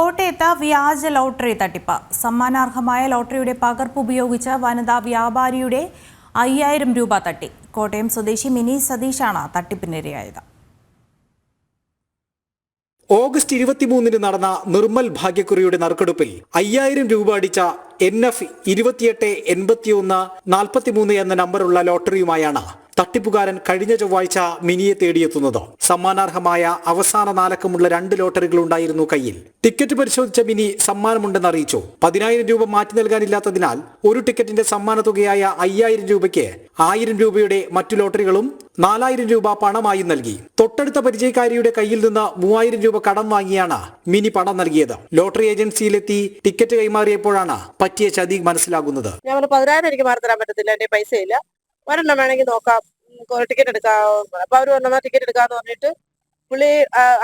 കോട്ടയത്ത് വ്യാജ ലോട്ടറി തട്ടിപ്പ്. സമ്മാനാർഹമായ ലോട്ടറിയുടെ പകർപ്പ് ഉപയോഗിച്ച് വനിതാ വ്യാപാരിയുടെ അയ്യായിരം രൂപ തട്ടി. കോട്ടയം സ്വദേശി മിനി സതീഷാണ് തട്ടിപ്പിനിരയായത്. ഓഗസ്റ്റ് ഇരുപത്തിമൂന്നിന് നടന്ന നിർമ്മൽ ഭാഗ്യക്കുറിയുടെ നറുക്കെടുപ്പിൽ അയ്യായിരം രൂപ അടിച്ച എൻ എഫ് ഇരുപത്തിയെട്ട് എൺപത്തിയൊന്ന് നാൽപ്പത്തിമൂന്ന് എന്ന നമ്പറുള്ള ലോട്ടറിയുമായാണ് തട്ടിപ്പുകാരൻ കഴിഞ്ഞ ചൊവ്വാഴ്ച മിനിയെ തേടിയെത്തുന്നത്. സമ്മാനാർഹമായ അവസാന നാലക്കമുള്ള രണ്ട് ലോട്ടറികൾ ഉണ്ടായിരുന്നു കയ്യിൽ. ടിക്കറ്റ് പരിശോധിച്ച മിനി സമ്മാനമുണ്ടെന്ന് അറിയിച്ചു. പതിനായിരം രൂപ മാറ്റി നൽകാനില്ലാത്തതിനാൽ ഒരു ടിക്കറ്റിന്റെ സമ്മാന തുകയായ അയ്യായിരം രൂപയ്ക്ക് ആയിരം രൂപയുടെ മറ്റു ലോട്ടറികളും നാലായിരം രൂപ പണമായി നൽകി. തൊട്ടടുത്ത പരിചയക്കാരിയുടെ കയ്യിൽ നിന്ന് മൂവായിരം രൂപ കടം വാങ്ങിയാണ് മിനി പണം നൽകിയത്. ലോട്ടറി ഏജൻസിയിലെത്തി ടിക്കറ്റ് കൈമാറിയപ്പോഴാണ് പറ്റിയ ചതി മനസ്സിലാകുന്നത്. ഞാൻ പതിനായിരം എനിക്ക് മാറി തരാൻ പറ്റത്തില്ല എന്റെ പൈസ ഇല്ല ഒരെണ്ണം വേണമെങ്കിൽ നോക്കാം. ടിക്കറ്റ് എടുക്കാം അപ്പൊ അവർ പറഞ്ഞു ടിക്കറ്റ് എടുക്കാന്ന് പറഞ്ഞിട്ട് പുള്ളി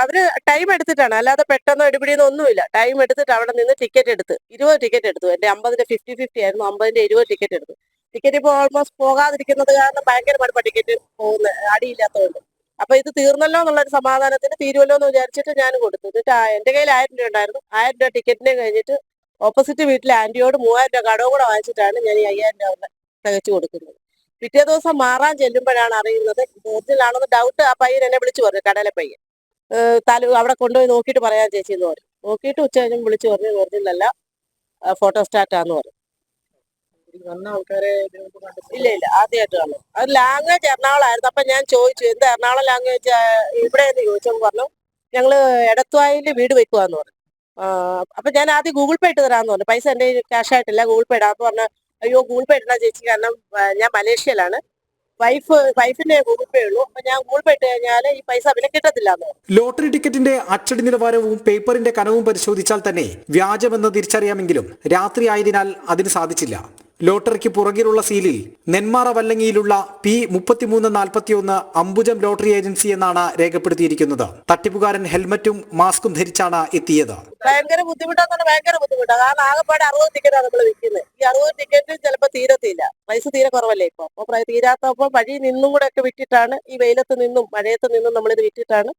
അവർ ടൈം എടുത്തിട്ടാണ്. അല്ലാതെ പെട്ടെന്ന് എടുപിടിയെന്ന് ഒന്നുമില്ല. ടൈം എടുത്തിട്ട് അവിടെ നിന്ന് ടിക്കറ്റ് എടുത്ത് ഇരുപത് ടിക്കറ്റ് എടുത്തു. എന്റെ അമ്പതിന്റെ ഫിഫ്റ്റി ഫിഫ്റ്റി ആയിരുന്നു. അമ്പതിന്റെ ഇരുപത് ടിക്കറ്റ് എടുത്തു. ടിക്കറ്റ് ഇപ്പൊ ഓൾമോസ്റ്റ് പോകാതിരിക്കുന്നത് കാരണം ഭയങ്കര മടുപ്പ ടിക്കറ്റ് പോകുന്ന അടിയില്ലാത്തതുകൊണ്ട് അപ്പൊ ഇത് തീർന്നല്ലോ എന്നുള്ള ഒരു സമാധാനത്തിന് തീരുമല്ലോ എന്ന് വിചാരിച്ചിട്ട് ഞാൻ കൊടുത്തു. എന്നിട്ട് എന്റെ കയ്യിൽ ആയിരം രൂപ ഉണ്ടായിരുന്നു. ആയിരം രൂപ ടിക്കറ്റിനെ കഴിഞ്ഞിട്ട് ഓപ്പോസിറ്റ് വീട്ടിലെ ആന്റിയോട് മൂവായിരം രൂപ കടവും കൂടെ വാങ്ങിച്ചിട്ടാണ് ഞാൻ ഈ അയ്യായിരം രൂപ തികച്ചു കൊടുക്കുന്നത്. പിറ്റേ ദിവസം മാറാൻ ചെല്ലുമ്പോഴാണ് അറിയുന്നത്. ഒറിജിനലാണെന്ന് ഡൗട്ട് ആ പയ്യൻ എന്നെ വിളിച്ചു പറഞ്ഞു കടലെ പയ്യൻ. തലു അവിടെ കൊണ്ടുപോയി നോക്കിയിട്ട് പറയാൻ ചേച്ചി എന്ന് പറഞ്ഞു. നോക്കിയിട്ട് ഉച്ച കഴിഞ്ഞും വിളിച്ചു പറഞ്ഞു ഒറിജിനൽ അല്ല ഫോട്ടോ സ്റ്റാറ്റാന്ന് പറഞ്ഞു. ഇല്ല ഇല്ല ആദ്യമായിട്ട് കാണും. അത് ലാംഗ്വേജ് എറണാകുളമായിരുന്നു. അപ്പൊ ഞാൻ ചോദിച്ചു എന്ത് എറണാകുളം ലാംഗ്വേജ് ഇവിടെ എന്ന് ചോദിച്ചപ്പോൾ പറഞ്ഞു ഞങ്ങൾ എടത്വായിൽ വീട് വെക്കുവാന്ന് പറഞ്ഞു. അപ്പൊ ഞാൻ ആദ്യം ഗൂഗിൾ പേ ഇട്ട് തരാന്ന് പറഞ്ഞു. പൈസ എന്റെ ക്യാഷ് ആയിട്ടില്ല ഗൂഗിൾ പേ ഇടാന്ന് പറഞ്ഞു അയ്യോ ഗൂഗിൾ പേ ഇടണ ചേച്ചി കാരണം ഞാൻ മലേഷ്യയിലാണ്. വൈഫ് വൈഫിന്റെ ഗൂഗിൾ പേ ഉള്ളൂ. അപ്പൊ ഞാൻ ഗൂഗിൾ പേ ഇട്ട് കഴിഞ്ഞാൽ ഈ പൈസ അവനെ കിട്ടത്തില്ല ലോട്ടറി ടിക്കറ്റിന്റെ അച്ചടി നിലവാരവും പേപ്പറിന്റെ കനവും പരിശോധിച്ചാൽ തന്നെ വ്യാജമെന്ന് തിരിച്ചറിയാമെങ്കിലും രാത്രി ആയതിനാൽ അതിന് സാധിച്ചില്ല. ലോട്ടറിക്ക് പുറകിലുള്ള സീലിൽ നെന്മാറ വല്ലങ്ങിയിലുള്ള പി മുപ്പത്തിമൂന്ന് നാൽപ്പത്തിയൊന്ന് അംബുജം ലോട്ടറി ഏജൻസി എന്നാണ് രേഖപ്പെടുത്തിയിരിക്കുന്നത്. തട്ടിപ്പുകാരൻ ഹെൽമറ്റും മാസ്കും ധരിച്ചാണ് എത്തിയത്. ഭയങ്കര ബുദ്ധിമുട്ടാണ് ഭയങ്കര ബുദ്ധിമുട്ടാണ് കാരണം ആകെപ്പാട് അറുപത് ടിക്കറ്റാണ് നമ്മൾ വിൽക്കുന്നത് ഈ അറുപത് ടിക്കറ്റ് ചിലപ്പോൾ തീരത്തില്ല. പൈസ തീരെ കുറവല്ലേ ഇപ്പൊ. അപ്പൊ തീരാത്തപ്പോ വഴി നിന്നും കൂടെ ഒക്കെ വിറ്റിട്ടാണ് ഈ വെയിലത്ത് നിന്നും മഴയത്ത് നിന്നും നമ്മൾ ഇത് വിറ്റിട്ടാണ്.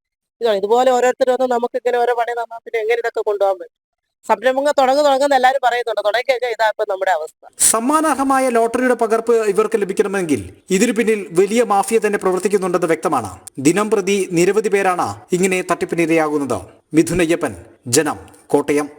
ഇതാണ്. ഇതുപോലെ ഓരോരുത്തരും നമുക്ക് ഇങ്ങനെ ഓരോ പണി പിന്നെ എങ്ങനെ ഇതൊക്കെ കൊണ്ടുപോകാൻ പറ്റും? സംരംഭങ്ങൾ തുടങ്ങി തുടങ്ങുന്ന എല്ലാവരും പറയുന്നുണ്ട്. തുടങ്ങി കഴിഞ്ഞാൽ ഇതാ ഇപ്പൊ നമ്മുടെ അവസ്ഥ. സമ്മാനാർഹമായ ലോട്ടറിയുടെ പകർപ്പ് ഇവർക്ക് ലഭിക്കണമെങ്കിൽ ഇതിനു പിന്നിൽ വലിയ മാഫിയ തന്നെ പ്രവർത്തിക്കുന്നുണ്ടെന്ന് വ്യക്തമാണ്. ദിനം പ്രതി നിരവധി പേരാണ് ഇങ്ങനെ തട്ടിപ്പിനിരയാകുന്നത്. മിഥുനയ്യപ്പൻ ജനം കോട്ടയം.